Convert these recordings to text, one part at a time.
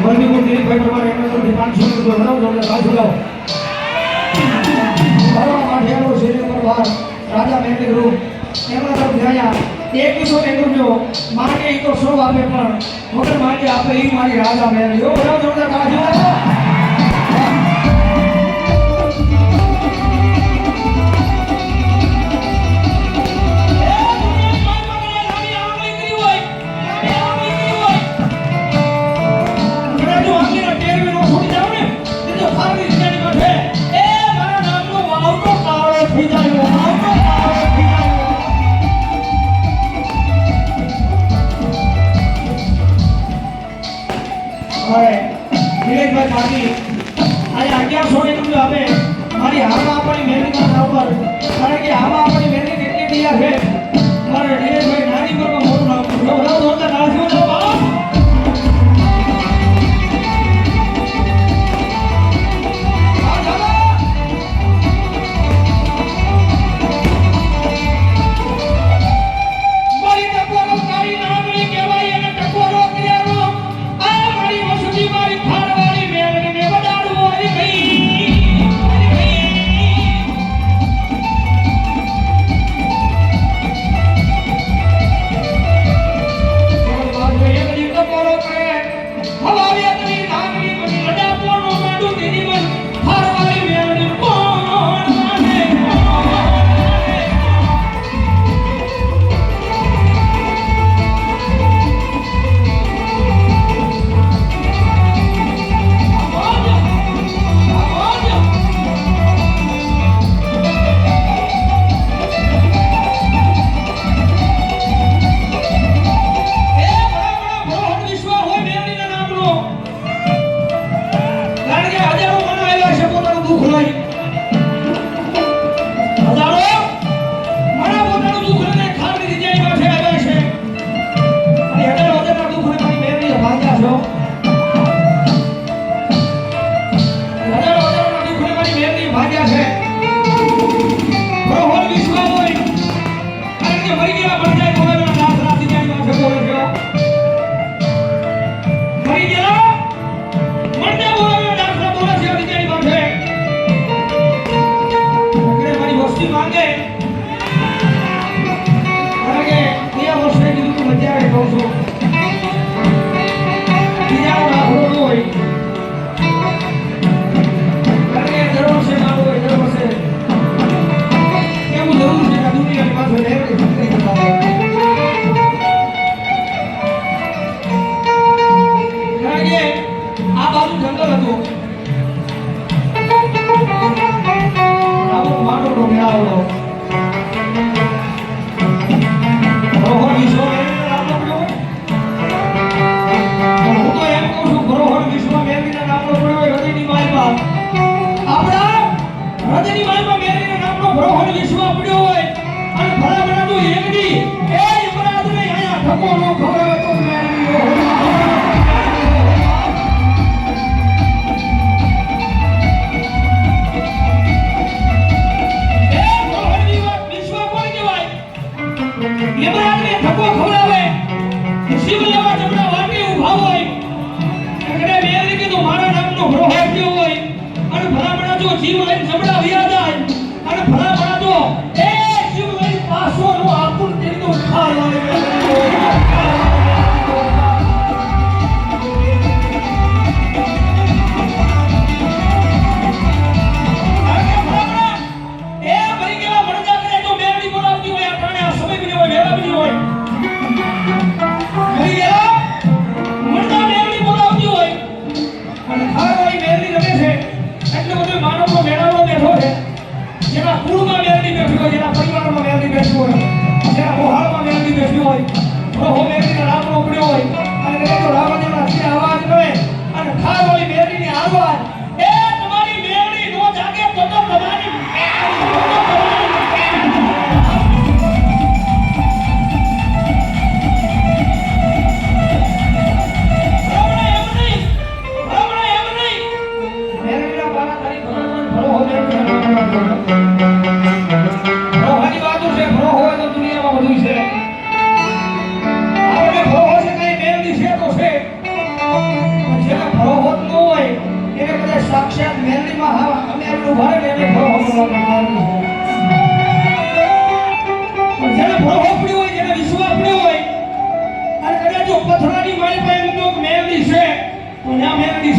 મોરબી ની ટીમ ફાઈટરમાં એમનો દીપાંશુ નો બનાવ જોડે પાછું લાવો ભરવા માઠિયાનો શરીર પર ભાર રાજા મહેન્દ્ર રૂપ એમના તરફ ધ્યાયા એકવીસો એક રૂપિયો. માટે એ તો સો આપે પણ. વગર માટે આપે એ મારી રાજા મેં એવો બધા જોડે પાછું લાવો જંગલ હતું. આવો મારો મેળાવડો. તો ત્યાં મેરડી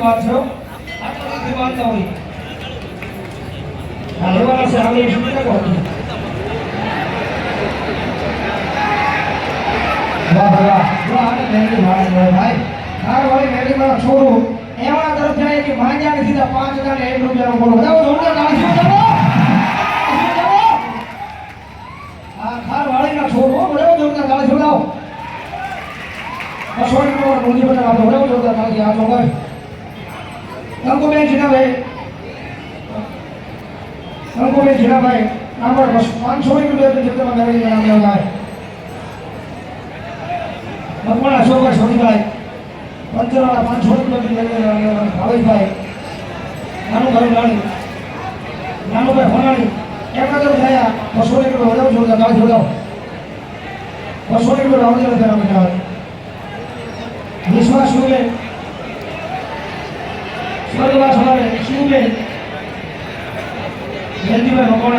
વાત છે હો. આ તો નથી માનતા હોય આ લેવાના છે આગળ શું કરો વાહ વાહ વાહ. આને એવા તરફ જાય કે માંગ્યા સીધા પાંચ હજાર ને એક રૂપિયાનો બોલો. બતાવો, જોરદાર 마찬가지로 공기보다 노래를 좋다 나기야 정말 남고면 지나가요 남고면 지나가요 남을 만 소리를 내도 절대로 내리지 않아요 막말 아쉬워가 소리가요 완전하나 만 소리를 내도 내리지 않아요 가위바위 나는 가위바위 나는 가위 호나니 약간으로 가야 소리를 내도 좋다 나기 좋다 소리를 나오지 않아요 বিশ্বাস শুনবে সর্বদা সবাই শুনবে জেলদিবে ভগবান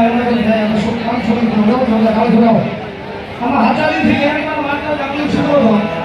থেকে একবার মাত্র জাগলে